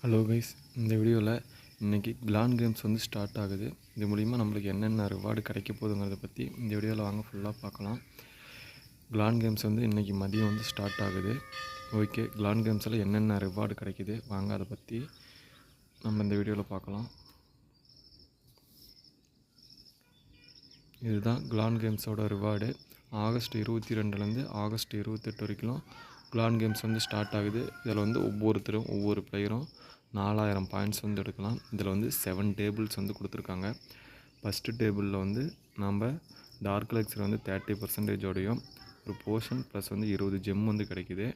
Hello guys இந்த வீடியோவில் இன்றைக்கி கிளான் கேம்ஸ் வந்து ஸ்டார்ட் ஆகுது. இது மூலிமா நம்மளுக்கு என்னென்ன ரிவார்டு கிடைக்க போகுதுங்கிறத பற்றி இந்த வீடியோவில் வாங்க ஃபுல்லாக பார்க்கலாம். கிளான் கேம்ஸ் வந்து இன்றைக்கி மதியம் வந்து ஸ்டார்ட் ஆகுது. ஓகே கிளான் கேம்ஸில் என்னென்ன ரிவார்டு கிடைக்குது? வாங்க அதை பற்றி நம்ம இந்த வீடியோவில் பார்க்கலாம். இதுதான் கிளான் கேம்ஸோட ரிவார்டு ஆகஸ்ட் இருபத்தி ரெண்டுலேருந்து ஆகஸ்ட் இருபத்தெட்டு வரைக்கும் குலான் கேம்ஸ் வந்து ஸ்டார்ட் ஆகுது. இதில் வந்து ஒவ்வொருத்தரும் ஒவ்வொரு பிளேயரும் நாலாயிரம் பாயிண்ட்ஸ் வந்து எடுக்கலாம். இதில் வந்து செவன் டேபிள்ஸ் வந்து கொடுத்துருக்காங்க. ஃபஸ்ட்டு டேபிளில் வந்து நம்ம டார்க் லெக்ஸில் வந்து தேர்ட்டி பர்சன்டேஜோடையும் ஒரு போர்ஷன் ப்ளஸ் வந்து இருபது ஜெம் வந்து கிடைக்குது.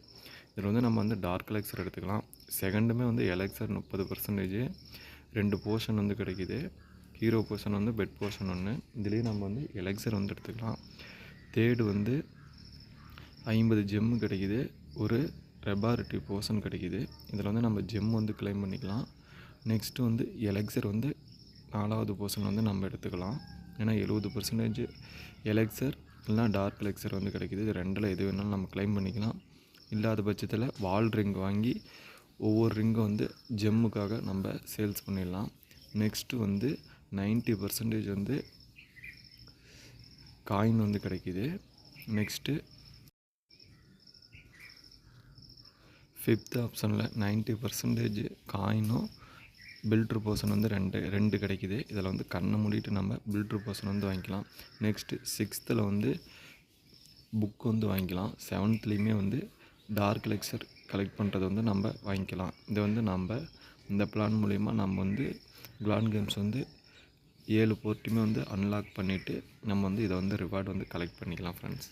இதில் வந்து நம்ம வந்து டார்க் எலெக்சர் எடுத்துக்கலாம். செகண்டுமே வந்து எலெக்சர் முப்பது பர்சன்டேஜ் ரெண்டு போர்ஷன் வந்து கிடைக்குது. ஹீரோ போர்ஷன் வந்து பெட் போர்ஷன் ஒன்று இதுலேயே நம்ம வந்து எலெக்சர் வந்து எடுத்துக்கலாம். தேர்டு வந்து ஐம்பது ஜெம்மு கிடைக்குது. ஒரு ரெபாரிட்டி போர்ஷன் கிடைக்கிது. இதில் வந்து நம்ம ஜெம் வந்து கிளைம் பண்ணிக்கலாம். நெக்ஸ்ட்டு வந்து எலெக்சர் வந்து நாலாவது போர்ஷன் வந்து நம்ம எடுத்துக்கலாம். ஏன்னா எழுபது பர்சன்டேஜ் எலெக்சர் இல்லைனா டார்க் எலெக்சர் வந்து கிடைக்கிது. இது ரெண்டில் எது வேணாலும் நம்ம கிளைம் பண்ணிக்கலாம். இல்லாத பட்சத்தில் வால் ரிங் வாங்கி ஒவ்வொரு ரிங்கும் வந்து ஜெம்முக்காக நம்ம சேல்ஸ் பண்ணிடலாம். நெக்ஸ்ட்டு வந்து நைன்ட்டி பர்சன்டேஜ் வந்து காயின் வந்து கிடைக்கிது. நெக்ஸ்ட்டு ஃபிஃப்த் ஆப்ஷனில் நைன்ட்டி பர்சன்டேஜ் காயினும் பில்ட்ரு போர்ஷன் வந்து ரெண்டு ரெண்டு கிடைக்கிது. இதில் வந்து கண்ணை மூடிட்டு நம்ம பில்ட்ரு போர்ஷன் வந்து வாங்கிக்கலாம். நெக்ஸ்ட்டு சிக்ஸ்த்தில் வந்து புக் வந்து வாங்கிக்கலாம். செவன்த்லேயுமே வந்து டார்க் லெக்சர் கலெக்ட் பண்ணுறது வந்து நம்ம வாங்கிக்கலாம். இதை வந்து நம்ம இந்த பிளான் மூலிமா நம்ம வந்து கிளான் கேம்ஸ் வந்து ஏழு போர்ட்டுமே வந்து அன்லாக் பண்ணிவிட்டு நம்ம வந்து இதை வந்து ரிவார்டு வந்து கலெக்ட் பண்ணிக்கலாம் ஃப்ரெண்ட்ஸ்